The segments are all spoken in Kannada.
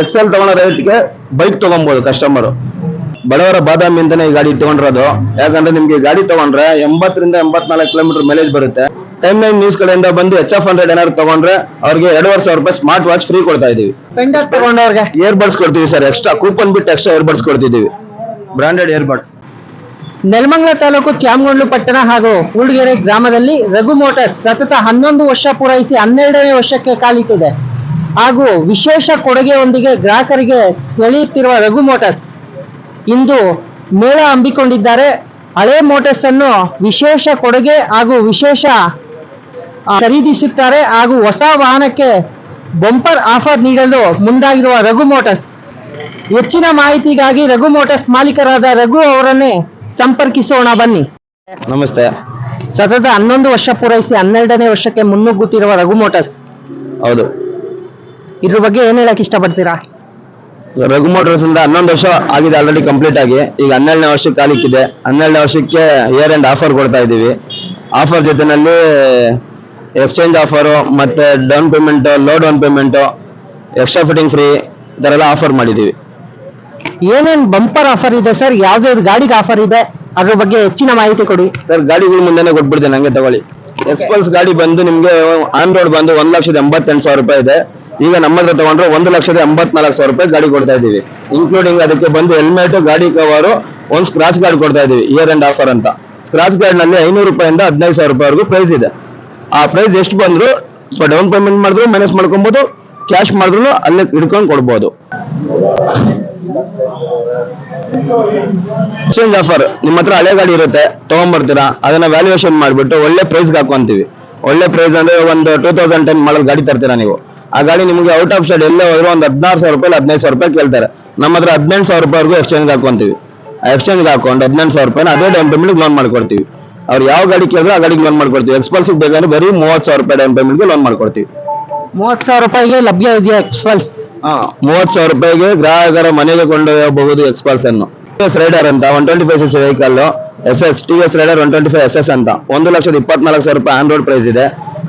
ಎಕ್ಸೆಲ್ ತಗೊಂಡೋ ರೇಟ್ಗೆ ಬೈಕ್ ತಗೊಬಹುದು ಕಸ್ಟಮರ್ ಬಡವರ ಬಾದಾಮಿಯಿಂದನೇ ಈ ಗಾಡಿ ತಗೊಂಡಿರೋದು. ಯಾಕಂದ್ರೆ ನಿಮ್ಗೆ ಗಾಡಿ ತಗೊಂಡ್ರೆ ಎಂಬತ್ತರಿಂದ ಎಂಬತ್ನಾಲ್ಕು ಕಿಲೋಮೀಟರ್ ಮೈಲೇಜ್ ಬರುತ್ತೆ. ಟೈಮ್ ನೈನ್ ನ್ಯೂಸ್ ಕಡೆಯಿಂದ ಬಂದು ಎಚ್ ಎಫ್ ಹಂಡ್ರೆಡ್ ಏನಾದ್ರು ತಗೊಂಡ್ರೆ ಅವ್ರಿಗೆ ಎರಡುವರೆ ಸಾವಿರ ರೂಪಾಯಿ ಸ್ಮಾರ್ಟ್ ವಾಚ್ ಫ್ರೀ ಕೊಡ್ತಾ ಇದೀವಿ ತಗೊಂಡವ್ರಿಗೆ? ಇಯರ್ ಬಡ್ಸ್ ಕೊಡ್ತೀವಿ ಸರ್ ಎಕ್ಸ್ಟ್ರಾ ಕೂಪನ್ ಬಿಟ್ಟು extra ear buds ಕೊಡ್ತಿದೀವಿ branded ear buds Nelamangala taluk Tyamagondlu ಪಟ್ಟಣ ಹಾಗೂ ಕೂಡ್ಗೆರೆ ಗ್ರಾಮದಲ್ಲಿ ರಘು ಮೋಟರ್ಸ್ ಸತತ ಹನ್ನೊಂದು ವರ್ಷ ಪೂರೈಸಿ ಹನ್ನೆರಡನೇ ವರ್ಷಕ್ಕೆ ಕಾಲಿಟ್ಟಿದೆ. ಹಾಗೂ ವಿಶೇಷ ಕೊಡುಗೆಯೊಂದಿಗೆ ಗ್ರಾಹಕರಿಗೆ ಸೆಳೆಯುತ್ತಿರುವ ರಘು ಮೋಟರ್ಸ್ ಇಂದು ಮೇಳ ಹಮ್ಮಿಕೊಂಡಿದ್ದಾರೆ. ಹಳೆ ಮೋಟರ್ಸ್ ಅನ್ನು ವಿಶೇಷ ಕೊಡುಗೆ ಹಾಗೂ ವಿಶೇಷ ಖರೀದಿಸುತ್ತಾರೆ ಹಾಗೂ ಹೊಸ ವಾಹನಕ್ಕೆ ಬಂಪರ್ ಆಫರ್ ನೀಡಲು ಮುಂದಾಗಿರುವ ರಘು ಮೋಟರ್ಸ್. ಹೆಚ್ಚಿನ ಮಾಹಿತಿಗಾಗಿ ರಘು ಮೋಟರ್ಸ್ ಮಾಲೀಕರಾದ ರಘು ಅವರನ್ನೇ ಸಂಪರ್ಕಿಸೋಣ ಬನ್ನಿ. ನಮಸ್ತೆ. ಸತತ ಹನ್ನೊಂದು ವರ್ಷ ಪೂರೈಸಿ ಹನ್ನೆರಡನೇ ವರ್ಷಕ್ಕೆ ಮುನ್ನುಗ್ಗುತ್ತಿರುವ ರಘು ಮೋಟರ್ಸ್. ಹೌದು. ಇದ್ರ ಬಗ್ಗೆ ಏನ್ ಹೇಳಕ್ ಇಷ್ಟಪಡ್ತೀರಾ? ರಘು ಮೋಟರ್ಸ್ ಇಂದ ಹನ್ನೊಂದು ವರ್ಷ ಆಗಿದೆ ಆಲ್ರೆಡಿ ಕಂಪ್ಲೀಟ್ ಆಗಿ. ಈಗ ಹನ್ನೆರಡನೇ ವರ್ಷಕ್ಕೆ ಕಾಲಿಕ್ಕಿದೆ ಹನ್ನೆರಡನೇ ವರ್ಷಕ್ಕೆ ಇಯರ್ ಎಂಡ್ ಆಫರ್ ಕೊಡ್ತಾ ಇದ್ದೀವಿ. ಆಫರ್ ಜೊತೆನಲ್ಲಿ ಎಕ್ಸ್ಚೇಂಜ್ ಆಫರು ಮತ್ತೆ down payment low down payment extra fitting free ಈ ಥರ ಎಲ್ಲ ಆಫರ್ ಮಾಡಿದ್ದೀವಿ. ಏನೇನ್ ಬಂಪರ್ ಆಫರ್ ಇದೆ ಸರ್ ಯಾವ್ದಾವ್ದು ಗಾಡಿಗೆ ಆಫರ್ ಇದೆ? ಅದ್ರ ಬಗ್ಗೆ ಹೆಚ್ಚಿನ ಮಾಹಿತಿ ಕೊಡಿ. ಸರ್ ಗಾಡಿಗಳು ಮುಂದೆನೆ ಕೊಟ್ಬಿಡ್ತೇನೆ ಹಂಗೆ ತಗೊಳ್ಳಿ. ಎಕ್ಸ್ಪಲ್ಸ್ ಗಾಡಿ ಬಂದು ನಿಮ್ಗೆ ಆನ್ ರೋಡ್ ಬಂದು ಒಂದ್ ಲಕ್ಷದ ಎಂಬತ್ತೆಂಟು ಸಾವಿರ ರೂಪಾಯಿ ಇದೆ. ಈಗ ನಮ್ಮ ಹತ್ರ ತಗೊಂಡ್ರೆ ಒಂದು ಲಕ್ಷದ ಎಂಬತ್ನಾಲ್ಕು ಸಾವಿರ ರೂಪಾಯಿ ಗಾಡಿ ಕೊಡ್ತಾ ಇದ್ದೀವಿ. ಇನ್ಕ್ಲೂಡಿಂಗ್ ಅದಕ್ಕೆ ಬಂದು ಹೆಲ್ಮೆಟ್ ಗಾಡಿ ಕವರು ಒಂದು ಸ್ಕ್ರಾಚ್ ಗಾರ್ಡ್ ಕೊಡ್ತಾ ಇದೀವಿ ಇಯರ್ ಅಂಡ್ ಆಫರ್ ಅಂತ. ಸ್ಕ್ರಾಚ್ ಗಾರ್ಡ್ನಲ್ಲಿ ಐನೂರು ರೂಪಾಯಿಂದ ಹದಿನೈದು ಸಾವಿರ ರೂಪಾಯಿವರೆಗೂ ಪ್ರೈಸ್ ಇದೆ. ಆ ಪ್ರೈಸ್ ಎಷ್ಟು ಬಂದ್ರು ಡೌನ್ ಪೇಮೆಂಟ್ ಮಾಡಿದ್ರು ಮೈನಸ್ ಮಾಡ್ಕೊಬಹುದು ಕ್ಯಾಶ್ ಮಾಡಿದ್ರು, ಅಲ್ಲೇ ಹಿಡ್ಕೊಂಡು ಕೊಡ್ಬೋದು. ಎಕ್ಸ್ಚೇಂಜ್ ಆಫರ್ ನಿಮ್ಮ ಹತ್ರ ಹಳೆ ಗಾಡಿ ಇರುತ್ತೆ ತಗೊಂಡ್ಬರ್ತೀರಾ ಅದನ್ನ ವ್ಯಾಲ್ಯೂಯೇಷನ್ ಮಾಡಿಬಿಟ್ಟು ಒಳ್ಳೆ ಪ್ರೈಸ್ಗೆ ಹಾಕೊಂತೀವಿ ಒಳ್ಳೆ ಪ್ರೈಸ್ ಅಂದ್ರೆ ಒಂದು ಟೂ ತೌಸಂಡ್ ಟೆನ್ ಮಾಡಲ್ ಗಾಡಿ ತರ್ತೀರಾ ನೀವು. ಆ ಗಾಡಿ ನಿಮಗೆ ಔಟ್ ಆಫ್ ಸ್ಟೇಟ್ ಎಲ್ಲೇ ಹೋದ್ರು ಒಂದು ಹದಿನಾರು ಸಾವಿರ ರೂಪಾಯಿ ಹದಿನೈದು ಸಾವಿರ ರೂಪಾಯಿ ಕೇಳ್ತಾರೆ. ನಮ್ಮ ಹತ್ರ ಹದಿನೆಂಟು ಸಾವಿರ ರೂಪಾಯಿವರೆಗೂ ಎಕ್ಸ್ಚೇಂಜ್ ಹಾಕೊಂತೀವಿ. ಎಕ್ಸ್ಚೇಂಜ್ ಹಾಕೊಂಡು ಹದಿನೆಂಟು ಸಾವಿರ ರೂಪಾಯಿನ ಅದೇ ಡೌನ್ ಪೇಮೆಂಟ್ ಲೋನ್ ಮಾಡ್ಕೊಡ್ತೀವಿ. ಅವ್ರು ಯಾವ ಗಾಡಿ ಕೇಳಿದ್ರೆ ಆ ಗಾಡಿಗೆ ಲೋನ್ ಮಾಡ್ಕೊಡ್ತೀವಿ. ಎಕ್ಸ್ಪಲ್ಸ್ ಬೇಕಾದ್ರೆ ಬರೀ ಮೂವತ್ತು ಸಾವಿರ ರೂಪಾಯಿ ಡೌನ್ ಪೇಮೆಂಟ್ಗೆ ಲೋನ್ ಮಾಡ್ಕೊಡ್ತೀವಿ. ಮೂವತ್ತು ಸಾವಿರ ರೂಪಾಯಿಗೆ ಲಭ್ಯ ಇದೆಯಾ ಎಕ್ಸ್ಪಲ್ಸ್ ಮೂವತ್ತು ಸಾವಿರ ರೂಪಾಯಿಗೆ ಗ್ರಾಹಕರ ಮನೆಗೆ ಕೊಂಡೊಯ್ಯಬಹುದು ಎಕ್ಸ್ಪಲ್ಸ್ ಅನ್ನು. ಎಸ್ ರೈಡರ್ ಅಂತ one twenty five six vehicle S S T S Raider one twenty five S S ಅಂತ. ಒಂದು ಲಕ್ಷದ ಇಪ್ಪತ್ನಾಲ್ಕು ಸಾವಿರ ರೂಪಾಯಿ ಆನ್ ರೋಡ್ ಪ್ರೈಸ್ ಇದೆ.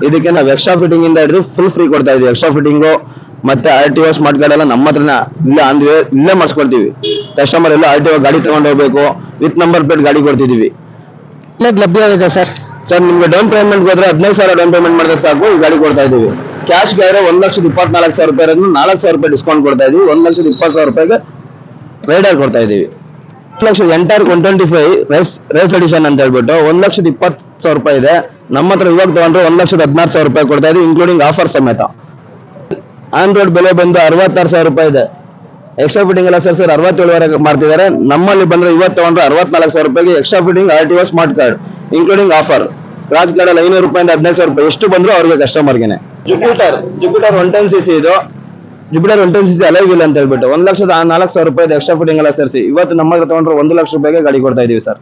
ಇದಕ್ಕೆ ನಾವು ಎಕ್ಸ್ಟ್ರಾ ಫಿಟ್ಟಿಂಗ್ ಇಂದ ಹಿಡಿದು ಫುಲ್ ಫ್ರೀ ಕೊಡ್ತಾ ಇದೀವಿ. ಎಕ್ಸ್ಟ್ರಾ ಫಿಟ್ಟಿಂಗು ಮತ್ತೆ R T O smart card ಎಲ್ಲ ನಮ್ಮ ಹತ್ರನೇ ಇಲ್ಲೇ ಅಂದ್ರೆ ಇಲ್ಲೇ ಮಾಡಿಸ್ಕೊಡ್ತೀವಿ. ಕಸ್ಟಮರ್ ಎಲ್ಲ ಆರ್ ಟಿ ಓ ಗಾಡಿ ತಗೊಂಡು ಹೋಗ್ಬೇಕು. ವಿತ್ ನಂಬರ್ ಪ್ಲೇಟ್ ಗಾಡಿ ಕೊಡ್ತಿದೀವಿ. ಲಭ್ಯವಾಗಿದೆ ಸರ್ ಸರ್ ನಿಮ್ಗೆ ಡೌನ್ ಪೇಮೆಂಟ್ ಹೋದ್ರೆ ಹದಿನೈದು ಸಾವಿರ ಡೌನ್ ಪೇಮೆಂಟ್ ಮಾಡಿದ್ರೆ ಸಾಕು ಈ ಗಾಡಿ ಕೊಡ್ತಾ ಇದೀವಿ. ಕ್ಯಾಶ್ ಆದ್ರೆ ಒಂದ್ ಲಕ್ಷದ ಇಪ್ಪತ್ನಾಲ್ಕು ಸಾವಿರ ರೂಪಾಯಿ ಅಂದ್ರೆ ನಾಲ್ಕು ಸಾವಿರ ರೂಪಾಯಿ ಡಿಸ್ಕೌಂಟ್ ಕೊಡ್ತಾ ಇದೀವಿ. ಒಂದ್ ಲಕ್ಷದ ಇಪ್ಪತ್ತು ಸಾವಿರ ರೂಪಾಯಿಗೆ ರೈಡರ್ ಕೊಡ್ತಾ ಇದೀವಿ. ಒಂದ್ ಲಕ್ಷದ Ntorq one twenty five race race edition ಅಂತ ಹೇಳ್ಬಿಟ್ಟು ಒಂದ್ ಲಕ್ಷದ ಇಪ್ಪತ್ತು ಸಾವಿರ ರೂಪಾಯಿ ಇದೆ. ನಮ್ಮ ಹತ್ರ ಇವಾಗ ತಗೊಂಡ್ರೆ ಒಂದ್ ಲಕ್ಷದ ಹದಿನಾರು ಸಾವಿರ ರೂಪಾಯಿ ಕೊಡ್ತಾ ಇದೆ ಇನ್ಕ್ಲೂಡಿಂಗ್ ಆಫರ್ ಸಮೇತ. ಆಂಡ್ರಾಯ್ಡ್ ಬೆಲೆ ಬಂದು ಅರವತ್ತಾರು ಸಾವಿರ ರೂಪಾಯಿ ಇದೆ. ಎಕ್ಸ್ಟ್ರಾ ಫಿಟ್ಟಿಂಗ್ ಎಲ್ಲ ಸರ್ ಸರ್ ಅರವತ್ತೇಳುವರೆಗೆ ಮಾಡ್ತಿದ್ದಾರೆ. ನಮ್ಮಲ್ಲಿ ಬಂದ್ರೆ ಇವತ್ತು ತಗೊಂಡ್ರೆ ಅರವತ್ನಾಲ್ಕು ಸಾವಿರ ರೂಪಾಯಿಗೆ extra fitting R T O smart card including offer Raj card ಅಲ್ಲಿ ಐನೂರು ರೂಪಾಯಿಂದ ಹದಿನೈದು ಸಾವಿರ ರೂಪಾಯಿ. ಎಷ್ಟು ಬಂದ್ರು ಅವ್ರಿಗೆ ಕಸ್ಟಮರ್ಗೆ Jupiter Jupiter one ten C C ಇದು. Jupiter one ten C C alive ಇಲ್ಲ ಅಂತ ಹೇಳ್ಬಿಟ್ಟು ಒಂದ್ ಲಕ್ಷದ ನಾಲ್ಕು ಸಾವಿರ ರೂಪಾಯಿ ಎಕ್ಸ್ಟ್ರಾ ಫಿಟ್ಟಿಂಗ್ ಎಲ್ಲ ಸೇರಿಸಿ, ಇವತ್ತು ನಮ್ಮ ಹತ್ರ ತಗೊಂಡ್ರೆ ಒಂದು ಲಕ್ಷ ರೂಪಾಯಿಗೆ ಗಾಡಿ ಕೊಡ್ತಾ ಇದೀವಿ ಸರ್.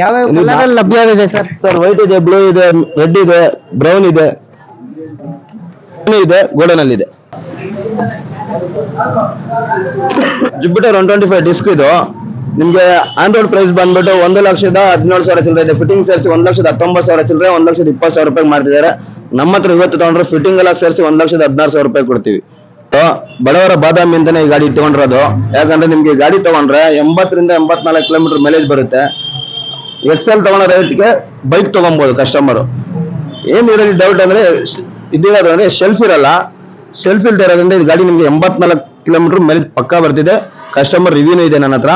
ಯಾವ ಕಲರ್ ಲಭ್ಯವಿದೆ ಸರ್? ಸರ್ ವೈಟ್ ಇದೆ ಬ್ಲೂ ಇದೆ ರೆಡ್ ಇದೆ ಬ್ರೌನ್ ಇದೆ ಇದೆ ಗೋಲ್ಡನ್ ಅಲ್ಲಿ ಇದೆ Jupiter one twenty five disc ಇದು. ನಿಮ್ಗೆ ಆಂಡ್ರಾಯ್ಡ್ ಪ್ರೈಸ್ ಬಂದ್ಬಿಟ್ಟು ಒಂದು ಲಕ್ಷದ ಹದಿನೇಳು ಸಾವಿರ ಚಿಲ್ಲರೆ ಇದೆ. ಫಿಟ್ಟಿಂಗ್ ಸೇರಿಸಿ ಒಂದ್ ಲಕ್ಷದ ಹತ್ತೊಂಬತ್ತು ಸಾವಿರ ಚಿಲ್ಲರೆ ಒಂದ್ ಲಕ್ಷದ ಇಪ್ಪತ್ತು ಸಾವಿರ ರೂಪಾಯಿ ಮಾಡ್ತಿದ್ದಾರೆ. ನಮ್ಮ ಹತ್ರ ಇವತ್ತು ತಗೊಂಡ್ರೆ ಫಿಟ್ಟಿಂಗ್ ಎಲ್ಲ ಸೇರಿಸಿ ಒಂದ್ ಲಕ್ಷದ ಹದಿನಾರು ಸಾವಿರ ರೂಪಾಯಿ ಕೊಡ್ತೀವಿ. ಬಡವರ ಬಾದಾಮಿ ಅಂತಾನೆ ಈ ಗಾಡಿ ತಗೊಂಡಿರೋದು ಯಾಕಂದ್ರೆ ನಿಮ್ಗೆ ಗಾಡಿ ತಗೊಂಡ್ರೆ ಎಂಬತ್ತರಿಂದ ಎಂಬತ್ನಾಲ್ಕು ಕಿಲೋಮೀಟರ್ ಮೈಲೇಜ್ ಬರುತ್ತೆ. ಎಕ್ಸೆಲ್ ತಗೊಳ್ಳೋ ರೇಟ್ಗೆ ಬೈಕ್ ತಗೊಬಹುದು ಕಸ್ಟಮರು ಏನು ಇರೋದು ಡೌಟ್ ಅಂದ್ರೆ ಇದಿರೋದು ಶೆಲ್ಫ್ ಇರಲ್ಲ. ಶೆಲ್ಫ್ ಇಲ್ದೇ ಇರೋದ್ರಿಂದ ಇದು ಗಾಡಿ ನಿಮಗೆ ಎಂಬತ್ನಾಲ್ಕು ಕಿಲೋಮೀಟರ್ ಮೇಲೆ ಪಕ್ಕ ಬರ್ತಿದೆ. ಕಸ್ಟಮರ್ ರಿವ್ಯೂನು ಇದೆ ನನ್ನ ಹತ್ರ.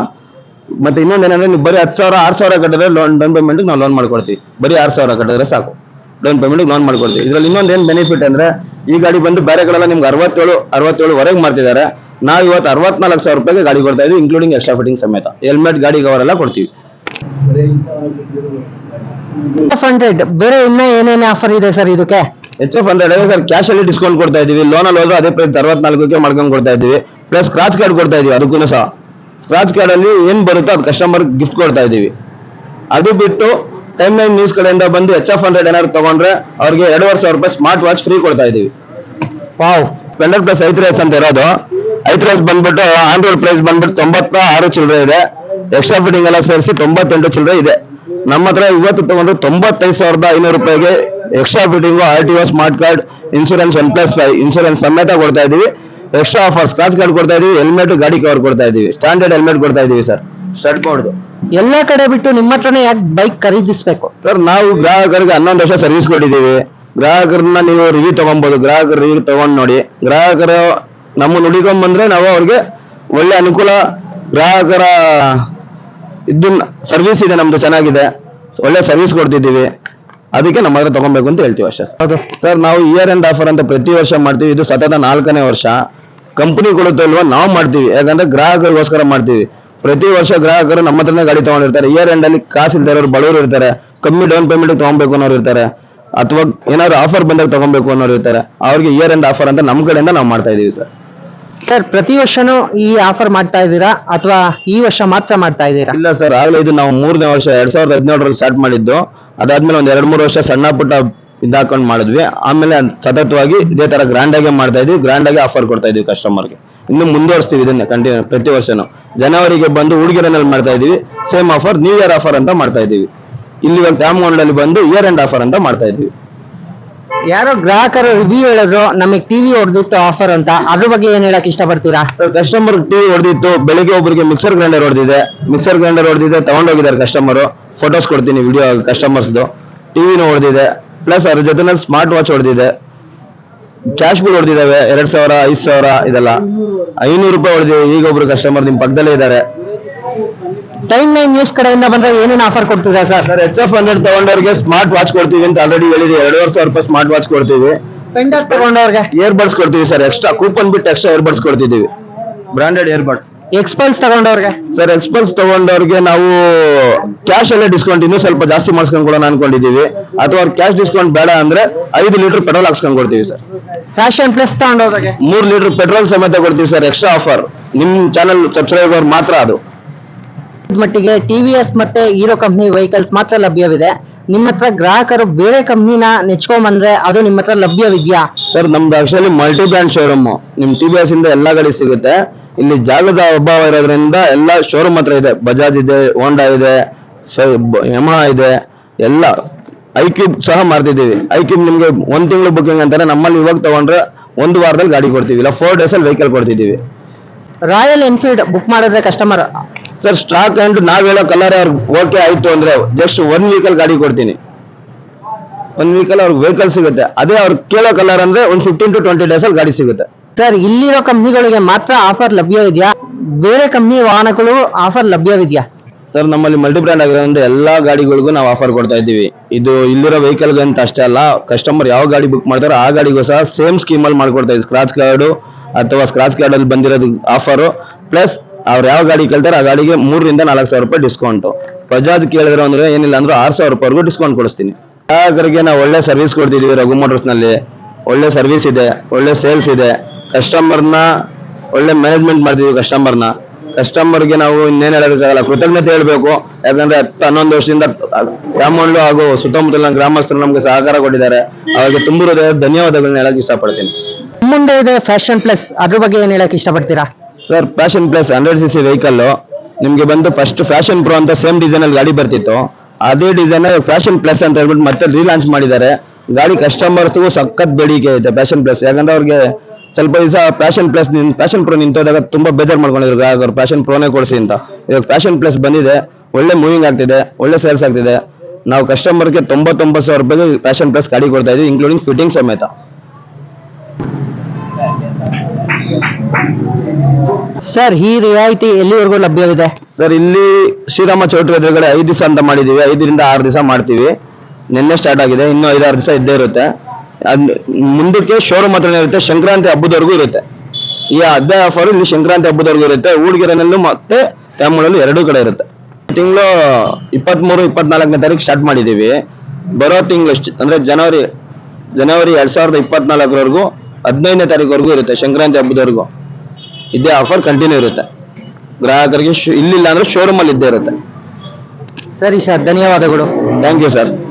ಮತ್ತೆ ಇನ್ನೊಂದು ಏನಂದ್ರೆ, ನೀವು ಬರೀ ಹತ್ತು ಸಾವಿರ, ಆರು ಸಾವಿರ ಕಟ್ಟಿದ್ರೆ ಲೋನ್ ಡೌನ್ ಪೇಮೆಂಟ್ಗೆ ನಾವು ಲೋನ್ ಮಾಡ್ಕೊಡ್ತೀವಿ. ಬರೀ ಆರು ಸಾವಿರ ಕಟ್ಟಿದ್ರೆ ಸಾಕು. ಡೌನ್ ಪೇಮೆಂಟ್ಗೆ ಲೋನ್ ಮಾಡ್ಕೊಡ್ತೀವಿ. ಇದರಲ್ಲಿ ಇನ್ನೊಂದು ಏನು ಬೆನಿಫಿಟ್ ಅಂದ್ರೆ, ಈ ಗಾಡಿ ಬಂದು ಬೇರೆ ಕಡೆಲ್ಲ ನಿಮ್ಗೆ ಅರವತ್ತೇಳು ಅರವತ್ತೇಳು ವರೆಗೆ ಮಾಡ್ತಿದ್ದಾರೆ. ನಾವು ಇವತ್ತು ಅರವತ್ನಾಲ್ಕು ಸಾವಿರ ರೂಪಾಯಿಗೆ ಗಾಡಿ ಕೊಡ್ತಾ ಇದ್ದೀವಿ ಇನ್ಕ್ಲೂಡಿಂಗ್ ಎಕ್ಸ್ಟ್ರಾ ಫಿಟ್ಟಿಂಗ್ ಸಮೇತ. ಹೆಲ್ಮೆಟ್ ಗಾಡಿ ಕವರ್ ಕೊಡ್ತೀವಿ. ಹಂಡ್ರೆಡ್ ಬೇರೆ ಇನ್ನೂ ಏನೇನು ಆಫರ್ ಇದೆ ಸರ್ ಇದಕ್ಕೆ? ಎಚ್ ಎಫ್ ಹಂಡ್ರೆಡ್ ಅದೇ ಸರ್ ಕ್ಯಾಶ್ ಅಲ್ಲಿ ಡಿಸ್ಕೌಂಟ್ ಕೊಡ್ತಾ ಇದೀವಿ ಲೋನ್ ಅಲ್ಲಿ ಹೋದ್ರೆ ಅದೇ ಪ್ರೈಸ್ ಅರವತ್ನಾಲ್ಕಕ್ಕೆ ಮಾಡ್ಕೊಂಡು ಕೊಡ್ತಾ ಇದೀವಿ ಪ್ಲಸ್ ಸ್ಕ್ರಾಚ್ ಕಾರ್ಡ್ ಕೊಡ್ತಾ ಇದೀವಿ ಅದಕ್ಕೂ ಸಹ. ಸ್ಕ್ರಾಚ್ ಕಾರ್ಡ್ ಅಲ್ಲಿ ಏನ್ ಬರುತ್ತೋ ಅದು ಕಸ್ಟಮರ್ ಗಿಫ್ಟ್ ಕೊಡ್ತಾ ಇದೀವಿ ಅದು ಬಿಟ್ಟು ಟೈಮ್ ನೈನ್ ನ್ಯೂಸ್ ಕಡೆಯಿಂದ ಬಂದು ಎಚ್ ಎಫ್ ಹಂಡ್ರೆಡ್ ಏನಾದ್ರು ತಗೊಂಡ್ರೆ ಅವ್ರಿಗೆ ಎರಡುವರೆ ಸಾವಿರ ರೂಪಾಯಿ ಸ್ಮಾರ್ಟ್ ವಾಚ್ ಫ್ರೀ ಕೊಡ್ತಾ ಇದೀವಿ ವಾವ್ ಸ್ಪ್ಲೆಂಡರ್ ಪ್ಲಸ್ ಐತ್ರೇಸ್ ಅಂತ ಇರೋದು. ಐತ್ರೇಸ್ ಬಂದ್ಬಿಟ್ಟು ಆಂಡ್ರಾಯ್ಡ್ ಪ್ರೈಸ್ ಬಂದ್ಬಿಟ್ಟು ತೊಂಬತ್ತ ಆರು ಚಿಲ್ಲರೆ ಇದೆ. ಎಕ್ಸ್ಟ್ರಾ ಫಿಟ್ಟಿಂಗ್ ಎಲ್ಲ ಸೇರಿಸಿ ತೊಂಬತ್ತೆಂಟು ಚಿಲ್ಲರೆ ಇದೆ. ನಮ್ಮ ಹತ್ರ ಇವತ್ತು ತಗೊಂಡ್ರೆ ತೊಂಬತ್ತೈದು ಸಾವಿರದ ಐನೂರು ರೂಪಾಯಿಗೆ extra fitting R T O smart card insurance one plus five insurance ಸಮೇತ ಕೊಡ್ತಾ ಇದೀವಿ ಎಕ್ಸ್ಟ್ರಾ ಆಫರ್ ಸ್ಕ್ರಾಚ್ ಕಾರ್ಡ್ ಕೊಡ್ತಾ ಇದೀವಿ ಹೆಲ್ಮೆಟ್ ಗಾಡಿ ಕವರ್ ಕೊಡ್ತಾ ಇದೀವಿ ಸ್ಟ್ಯಾಂಡರ್ಡ್ ಹೆಲ್ಮೆಟ್ ಕೊಡ್ತಾ ಇದೀವಿ ಸರ್ ಸ್ಟಡ್ ಬೋರ್ಡ್ ಎಲ್ಲಾ ಕಡೆ ಬಿಟ್ಟು ನಿಮ್ಮ ಹತ್ರನೇ ಯಾಕೆ ಬೈಕ್ ಖರೀದಿಸಬೇಕು? ಸರ್ ನಾವು ಗ್ರಾಹಕರಿಗೆ ಹನ್ನೊಂದು ವರ್ಷ ಸರ್ವಿಸ್ ಕೊಟ್ಟಿದ್ದೀವಿ. ಗ್ರಾಹಕರನ್ನ ನೀವು ರಿವ್ಯೂ ತಗೊಬಹುದು ಗ್ರಾಹಕರು ರಿವ್ಯೂ ತಗೊಂಡು ನೋಡಿ. ಗ್ರಾಹಕರು ನಮ್ಮ ನುಡಿಕೊಂಡ್ ಬಂದ್ರೆ ನಾವು ಅವ್ರಿಗೆ ಒಳ್ಳೆ ಅನುಕೂಲ ಗ್ರಾಹಕರ ಇದನ್ನ ಸರ್ವಿಸ್ ಇದೆ ನಮ್ದು ಚೆನ್ನಾಗಿದೆ. ಒಳ್ಳೆ ಸರ್ವಿಸ್ ಕೊಡ್ತಿದ್ದೀವಿ. ಅದಕ್ಕೆ ನಮ್ಮ ಹತ್ರ ತಗೊಬೇಕು ಅಂತ ಹೇಳ್ತೀವಿ ಅಷ್ಟೇ. ಹೌದು. ಸರ್ ನಾವು ಇಯರ್ ಎಂಡ್ ಆಫರ್ ಅಂತ ಪ್ರತಿ ವರ್ಷ ಮಾಡ್ತೀವಿ. ಇದು ಸತತ ನಾಲ್ಕನೇ ವರ್ಷ. ಕಂಪನಿ ಕೊಡುತ್ತೋ ಇಲ್ವಾ ನಾವು ಮಾಡ್ತೀವಿ. ಯಾಕಂದ್ರೆ ಗ್ರಾಹಕರಿಗೋಸ್ಕರ ಮಾಡ್ತೀವಿ. ಪ್ರತಿ ವರ್ಷ ಗ್ರಾಹಕರು ನಮ್ಮ ಹತ್ರನೇ ಗಾಡಿ ತಗೊಂಡಿರ್ತಾರೆ. ಇಯರ್ ಎಂಡ್ ಅಲ್ಲಿ ಕಾಸು ಇಲ್ದೇ ಇರೋರು ಬಡವರು ಇರ್ತಾರೆ. ಕಮ್ಮಿ ಡೌನ್ ಪೇಮೆಂಟ್ ತಗೊಬೇಕು ಅನ್ನೋರು ಇರ್ತಾರೆ. ಅಥವಾ ಏನಾದ್ರು ಆಫರ್ ಬಂದಾಗ ತಗೊಬೇಕು ಅನ್ನೋರು ಇರ್ತಾರೆ. ಅವ್ರಿಗೆ ಇಯರ್ ಎಂಡ್ ಆಫರ್ ಅಂತ ನಮ್ಮ ಕಡೆಯಿಂದ ನಾವು ಮಾಡ್ತಾ ಇದೀವಿ ಸರ್ ಸರ್, ಪ್ರತಿ ವರ್ಷನೂ ಈ ಆಫರ್ ಮಾಡ್ತಾ ಇದ್ದೀರಾ? ಅಥವಾ ಈ ವರ್ಷ ಮಾತ್ರ ಮಾಡ್ತಾ ಇದ್ದೀರಾ? ಇಲ್ಲ ಸರ್, ಆಗಲೇ ಇದು ನಾವು ಮೂರನೇ ವರ್ಷ, ಎರಡ್ ಸಾವಿರದ ಹದಿನೇಳರಲ್ಲಿ ಸ್ಟಾರ್ಟ್ ಮಾಡಿದ್ದು. ಅದಾದ್ಮೇಲೆ ಒಂದು ಎರಡ್ ಮೂರು ವರ್ಷ ಸಣ್ಣ ಪುಟ್ಟ ಇದಾಕೊಂಡು ಮಾಡಿದ್ವಿ. ಆಮೇಲೆ ಸತತವಾಗಿ ಇದೇ ತರ ಗ್ರ್ಯಾಂಡ್ ಆಗಿ ಮಾಡ್ತಾ ಇದ್ವಿ. ಗ್ರ್ಯಾಂಡ್ ಆಗಿ ಆಫರ್ ಕೊಡ್ತಾ ಇದೀವಿ ಕಸ್ಟಮರ್ಗೆ ಇನ್ನು ಮುಂದುವರಿಸ್ತೀವಿ ಇದನ್ನ ಕಂಟಿನ್ಯೂ ಪ್ರತಿ ವರ್ಷನೂ. ಜನವರಿಗೆ ಬಂದು ಹುಡುಗಿರನಲ್ಲಿ ಮಾಡ್ತಾ ಇದೀವಿ same offer new year offer ಅಂತ ಮಾಡ್ತಾ ಇದೀವಿ ಇಲ್ಲಿ ಇವಾಗ ಅಲ್ಲಿ ಬಂದು ಇಯರ್ ಎಂಡ್ ಆಫರ್ ಅಂತ ಮಾಡ್ತಾ ಇದೀವಿ ಯಾರೋ ಗ್ರಾಹಕರು ರಿವ್ಯೂ ಹೇಳಿದ್ರು ನಮಗೆ ಟಿವಿ ಹೊಡೆದಿತ್ತು ಆಫರ್ ಅಂತ. ಅದ್ರ ಬಗ್ಗೆ ಏನ್ ಹೇಳಕ್ ಇಷ್ಟಪಡ್ತೀರಾ? ಸರ್ ಕಸ್ಟಮರ್ ಟಿವಿ ಹೊಡೆದಿತ್ತು. ಬೆಳಿಗ್ಗೆ ಒಬ್ಬರಿಗೆ ಮಿಕ್ಸರ್ ಗ್ರೈಂಡರ್ ಹೊಡೆದಿದೆ. ಮಿಕ್ಸರ್ ಗ್ರೈಂಡರ್ ಹೊಡೆದಿದೆ, ತಗೊಂಡೋಗಿದ್ದಾರೆ ಕಸ್ಟಮರ್ ಫೋಟೋಸ್ ಕೊಡ್ತೀನಿ ವಿಡಿಯೋ ಕಸ್ಟಮರ್ಸ್ದು ಟಿವಿನೂ ಹೊಡೆದಿದೆ. ಪ್ಲಸ್ ಅದ್ರ ಜೊತೆನಲ್ಲಿ ಸ್ಮಾರ್ಟ್ ವಾಚ್ ಹೊಡೆದಿದೆ. ಕ್ಯಾಶ್ ಬಿಲ್ ಹೊಡೆದಿದ್ದಾವೆ, ಎರಡ್ ಸಾವಿರ, ಐದು ಸಾವಿರ, ಇದೆಲ್ಲ. ಐನೂರು ರೂಪಾಯಿ ಹೊಡೆದಿದೆ. ಈಗ ಒಬ್ರು ಕಸ್ಟಮರ್ ನಿಮ್ ಪಕ್ಕದಲ್ಲೇ ಇದ್ದಾರೆ. ಟೈಮ್ ನೈನ್ ನ್ಯೂಸ್ ಕಡೆಯಿಂದ ಬಂದ್ರೆ ಏನೇನು ಆಫರ್ ಕೊಡ್ತೀರಾ sir sir H F hundred ತಗೊಂಡವ್ರಿಗೆ smart watch ಕೊಡ್ತೀವಿ ಅಂತ ಆಲ್ರೆಡಿ ಹೇಳಿದೆ ಎರಡೂವರೆ ಸಾವಿರ ರೂಪಾಯಿ ಸ್ಮಾರ್ಟ್ ವಾಚ್ ಕೊಡ್ತೀವಿ. ಸ್ಪೆಂಡರ್ ತಗೊಂಡವ್ರಿಗೆ? ಇಯರ್ ಬಡ್ಸ್ ಕೊಡ್ತೀವಿ ಸರ್ ಎಕ್ಸ್ಟ್ರಾ ಕೂಪನ್ ಬಿಟ್ಟು ಎಕ್ಸ್ಟ್ರಾ ಇಯರ್ ಬಡ್ಸ್ ಕೊಡ್ತಿದ್ದೀವಿ. ಬ್ರಾಂಡೆಡ್ ಇಯರ್ ಬಡ್ಸ್ ಎಕ್ಸ್ಪೆನ್ಸ್ ತಗೊಂಡವ್ರಿಗೆ? ಸರ್ ಎಕ್ಸ್ಪೆನ್ಸ್ ತಗೊಂಡವ್ರಿಗೆ ನಾವು ಕ್ಯಾಶ್ ಅಲ್ಲೇ ಡಿಸ್ಕೌಂಟ್ ಇನ್ನೂ ಸ್ವಲ್ಪ ಜಾಸ್ತಿ ಮಾಡಿಸ್ಕೊಂಡು ಕೊಡೋಣ ಅನ್ಕೊಂಡಿದ್ದೀವಿ. ಅಥವಾ ಅವ್ರು ಕ್ಯಾಶ್ ಡಿಸ್ಕೌಂಟ್ ಬೇಡ ಅಂದ್ರೆ ಐದು ಲೀಟರ್ ಪೆಟ್ರೋಲ್ ಹಾಕ್ಸ್ಕೊಂಡು ಕೊಡ್ತೀವಿ ಸರ್ ಫ್ಯಾಷನ್ ಪ್ಲಸ್ ತಗೊಂಡವ್ರಿಗೆ ಮೂರು ಲೀಟರ್ ಪೆಟ್ರೋಲ್ ಸಮೇತ ಕೊಡ್ತೀವಿ ಸರ್ ಎಕ್ಸ್ಟ್ರಾ ಆಫರ್ ನಿಮ್ ಚಾನಲ್ ಸಬ್ಸ್ಕ್ರೈಬರ್ ಮಾತ್ರ ಅದು. ಮಟ್ಟಿಗೆ ಟಿವಿಎಸ್ ಮತ್ತೆ ಹೀರೋ ಕಂಪ್ನಿ ವೆಹಿಕಲ್ಸ್ ಮಾತ್ರ ಲಭ್ಯವಿದೆ. ನಿಮ್ಮ ಹತ್ರ ಗ್ರಾಹಕರು ಬೇರೆ ಕಂಪ್ನಿನ ನೆಚ್ಕೊಂಬಂದ್ರೆ ಅದು ನಿಮ್ಮ ಹತ್ರ ಲಭ್ಯವಿದ್ಯಾ? ಸರ್, ನಮ್ದು ಆಕ್ಚುಲಿ ಮಲ್ಟಿ ಬ್ರ್ಯಾಂಡ್ ಶೋರೂಮ್ ನಿಮ್ ಟಿ ಬಿ ಎಸ್ ಇಂದ ಎಲ್ಲಾ ಗಾಡಿ ಸಿಗುತ್ತೆ. ಇಲ್ಲಿ ಜಾಗದ ಅಭಾವ ಇರೋದ್ರಿಂದ ಎಲ್ಲ ಶೋರೂಮ್ ಹತ್ರ ಇದೆ. ಬಜಾಜ್ ಇದೆ ಹೋಂಡಾ ಇದೆ ಯಮಹ ಇದೆ, ಎಲ್ಲ. ಐಕ್ಯೂಬ್ ಸಹ ಮಾಡ್ತಿದ್ದೀವಿ ಐ ಕ್ಯೂಬ್ ನಿಮ್ಗೆ ಒಂದ್ ತಿಂಗಳು ಬುಕಿಂಗ್ ಅಂತಾರೆ ನಮ್ಮಲ್ಲಿ ಇವಾಗ ತಗೊಂಡ್ರೆ ಒಂದು ವಾರದಲ್ಲಿ ಗಾಡಿ ಕೊಡ್ತೀವಿ. ಇಲ್ಲ ಫೋರ್ ಅಲ್ಲಿ ವೆಹಿಕಲ್ ಕೊಡ್ತಿದ್ದೀವಿ. ರಾಯಲ್ ಎನ್ಫೀಲ್ಡ್ ಬುಕ್ ಮಾಡಿದ್ರೆ ಕಸ್ಟಮರ್ ಸರ್ ಸ್ಟಾಕ್ ಅಂಡ್ ನಾವ್ ಹೇಳೋ ಕಲರ್ ಅವ್ರಿಗೆ ಓಕೆ ಆಯ್ತು ಅಂದ್ರೆ ಜಸ್ಟ್ ಒನ್ ವೀಕಲ್ ಗಾಡಿ ಕೊಡ್ತೀನಿ. ಒನ್ ವೀಕಲ್ ಅವ್ರಿಗೆ ವೆಹಿಕಲ್ ಸಿಗುತ್ತೆ. ಅದೇ ಅವ್ರು ಕೇಳೋ ಕಲರ್ ಅಂದ್ರೆ ಒಂದ್ ಫಿಫ್ಟೀನ್ ಟು ಟ್ವೆಂಟಿ ಡೇಸ್ ಅಲ್ಲಿ ಗಾಡಿ ಸಿಗುತ್ತೆ. ಸರ್ ಇಲ್ಲಿರೋ ಕಂಪ್ನಿಗಳಿಗೆ ಮಾತ್ರ ಆಫರ್ ಲಭ್ಯವಿದೆಯಾ ಬೇರೆ ಕಂಪ್ನಿ ವಾಹನಗಳು ಆಫರ್ ಲಭ್ಯವಿದೆಯಾ ಸರ್ ನಮ್ಮಲ್ಲಿ ಮಲ್ಟಿ ಬ್ರ್ಯಾಂಡ್ ಆಗಿರೋದ್ರಿಂದ ಎಲ್ಲಾ ಗಾಡಿಗಳಿಗೂ ನಾವು ಆಫರ್ ಕೊಡ್ತಾ ಇದ್ದೀವಿ. ಇದು ಇಲ್ಲಿರೋ ವೆಹಿಕಲ್ ಅಂತ ಅಷ್ಟೇ ಅಲ್ಲ ಕಸ್ಟಮರ್ ಯಾವ ಗಾಡಿ ಬುಕ್ ಮಾಡ್ತಾರೋ ಆ ಗಾಡಿಗೂ ಸಹ ಸೇಮ್ ಸ್ಕೀಮಲ್ಲಿ ಮಾಡ್ಕೊಡ್ತಾ ಇದ್ದೀವಿ. ಸ್ಕ್ರಾಚ್ ಕಾರ್ಡು ಅಥವಾ ಸ್ಕ್ರಾಚ್ ಕಾರ್ಡ್ ಅಲ್ಲಿ ಬಂದಿರೋದು ಆಫರು ಪ್ಲಸ್ ಅವ್ರು ಯಾವ ಗಾಡಿ ಕೇಳ್ತಾರೆ ಆ ಗಾಡಿಗೆ ಮೂರರಿಂದ ನಾಲ್ಕು ಸಾವಿರ ರೂಪಾಯಿ ಡಿಸ್ಕೌಂಟ್ ಬಜಾಜ್ ಕೇಳಿದ್ರು ಅಂದ್ರೆ ಏನಿಲ್ಲ ಅಂದ್ರೆ ಆರು ಸಾವಿರ ರೂಪಾಯಿವರೆಗೂ ಡಿಸ್ಕೌಂಟ್ ಕೊಡಿಸ್ತೀನಿ. ಗ್ರಾಹಕರಿಗೆ ನಾವು ಒಳ್ಳೆ ಸರ್ವಿಸ್ ಕೊಡ್ತಿದೀವಿ ರಘು ಮೋಟರ್ಸ್ನಲ್ಲಿ. ಒಳ್ಳೆ ಸರ್ವಿಸ್ ಇದೆ, ಒಳ್ಳೆ ಸೇಲ್ಸ್ ಇದೆ. ಕಸ್ಟಮರ್ನ ಒಳ್ಳೆ ಮ್ಯಾನೇಜ್ಮೆಂಟ್ ಮಾಡ್ತೀವಿ ಕಸ್ಟಮರ್ನ ಕಸ್ಟಮರ್ಗೆ ನಾವು ಇನ್ನೇನು ಹೇಳೋದಕ್ಕಾಗಲ್ಲ ಕೃತಜ್ಞತೆ ಹೇಳ್ಬೇಕು. ಯಾಕಂದ್ರೆ ಹತ್ತು, ಹನ್ನೊಂದು ವರ್ಷದಿಂದ ರಾಮಣ್ಣ ಹಾಗೂ ಸುತ್ತಮುತ್ತಲಿನ ಗ್ರಾಮಸ್ಥರು ನಮ್ಗೆ ಸಹಕಾರ ಕೊಟ್ಟಿದ್ದಾರೆ. ಅವರಿಗೆ ತುಂಬಿರೋದೇ ಧನ್ಯವಾದಗಳನ್ನ ಹೇಳಕ್ ಇಷ್ಟಪಡ್ತೀನಿ. ಮುಂದೆ ಇದೆ ಫ್ಯಾಷನ್ ಪ್ಲಸ್ ಅದ್ರ ಬಗ್ಗೆ ಏನ್ ಹೇಳಕ್ ಇಷ್ಟಪಡ್ತೀರಾ? Sir Passion plus hundred C C vehicle ನಿಮ್ಗೆ ಬಂದು ಫಸ್ಟ್ ಫ್ಯಾಷನ್ ಪ್ರೋ ಅಂತ ಸೇಮ್ ಡಿಸೈನ್ ಅಲ್ಲಿ ಗಾಡಿ ಬರ್ತಿತ್ತು. ಅದೇ ಡಿಸೈನ್ ಫ್ಯಾಷನ್ ಪ್ಲಸ್ ಅಂತ ಹೇಳ್ಬಿಟ್ಟು ಮತ್ತೆ ರೀಲಾಂಚ್ ಮಾಡಿದ್ದಾರೆ. ಗಾಡಿ ಕಸ್ಟಮರ್ಸ್ಗೂ ಸಖತ್ ಬೇಡಿಕೆ ಇದೆ ಫ್ಯಾಷನ್ ಪ್ಲಸ್ ಯಾಕಂದ್ರೆ ಅವ್ರಿಗೆ ಸ್ವಲ್ಪ ದಿವಸ ಫ್ಯಾಷನ್ ಪ್ಲಸ್ ಫ್ಯಾಷನ್ ಪ್ರೋ ನಿಂತೋದಾಗ ತುಂಬಾ ಬೇಜಾರ್ ಮಾಡ್ಕೊಂಡಿದ್ರು ಗ್ರಾಹಕರು ಫ್ಯಾಷನ್ ಪ್ರೋನೇ ಕೊಡಿಸಿ ಅಂತ. ಇವಾಗ ಫ್ಯಾಷನ್ ಪ್ಲಸ್ ಬಂದಿದೆ. ಒಳ್ಳೆ ಮೂವಿಂಗ್ ಆಗ್ತಿದೆ, ಒಳ್ಳೆ ಸೇಲ್ಸ್ ಆಗ್ತಿದೆ. ನಾವು ಕಸ್ಟಮರ್ಗೆ ತೊಂಬತ್ತೊಂಬತ್ತು ಸಾವಿರ ರೂಪಾಯಿಗೆ ಫ್ಯಾಷನ್ ಪ್ಲಸ್ ಗಾಡಿ ಕೊಡ್ತಾ ಇದೀವಿ ಇನ್ಕ್ಲೂಡಿಂಗ್ ಫಿಟ್ಟಿಂಗ್ ಸಮೇತ. ಸರ್ ಈ ರಿಯಾಯಿತಿ ಎಲ್ಲಿವರೆಗೂ ಲಭ್ಯವಿದೆ? ಸರ್ ಇಲ್ಲಿ ಶ್ರೀರಾಮ ಚೌಟ್ರಿ ಎದುರುಗಡೆ ಐದು ದಿವಸ ಅಂತ ಮಾಡಿದೀವಿ. ಐದರಿಂದ ಆರು ದಿವಸ ಮಾಡ್ತೀವಿ. ನಿನ್ನೆ ಸ್ಟಾರ್ಟ್ ಆಗಿದೆ. ಇನ್ನೂ ಐದಾರು ದಿವಸ ಇದ್ದೇ ಇರುತ್ತೆ. ಮುಂದಕ್ಕೆ ಶೋರೂಮ್ ಹತ್ರನೇ ಇರುತ್ತೆ. ಸಂಕ್ರಾಂತಿ ಹಬ್ಬದವರೆಗೂ ಇರುತ್ತೆ. ಈ ಅದೇ ಆಫರ್ ಇಲ್ಲಿ ಸಂಕ್ರಾಂತಿ ಹಬ್ಬದವರೆಗೂ ಇರುತ್ತೆ. ಊಡಿಗೆರೆನಲ್ಲೂ ಮತ್ತೆ ತ್ಯಾಮೂಳಲ್ಲೂ ಎರಡೂ ಕಡೆ ಇರುತ್ತೆ. ತಿಂಗಳು ಇಪ್ಪತ್ಮೂರು, ಇಪ್ಪತ್ನಾಲ್ಕನೇ ತಾರೀಕು ಸ್ಟಾರ್ಟ್ ಮಾಡಿದ್ದೀವಿ ಬರೋ ತಿಂಗಳು, ಅಂದ್ರೆ ಜನವರಿ ಜನವರಿ ಎರಡ್ ಸಾವಿರದ ಇಪ್ಪತ್ನಾಲ್ಕರವರೆಗೂ ಹದಿನೈದನೇ ತಾರೀಕುವರೆಗೂ ಇರುತ್ತೆ ಸಂಕ್ರಾಂತಿ ಹಬ್ಬದವರೆಗೂ. ಇದೇ ಆಫರ್ ಕಂಟಿನ್ಯೂ ಇರುತ್ತೆ. ಗ್ರಾಹಕರಿಗೆ ಶ್- ಇಲ್ಲಿಲ್ಲ ಅಂದ್ರೆ ಶೋರೂಮ್ ಅಲ್ಲಿ ಇದ್ದೇ ಇರುತ್ತೆ. ಸರಿ ಸರ್ ಧನ್ಯವಾದಗಳು. Thank you sir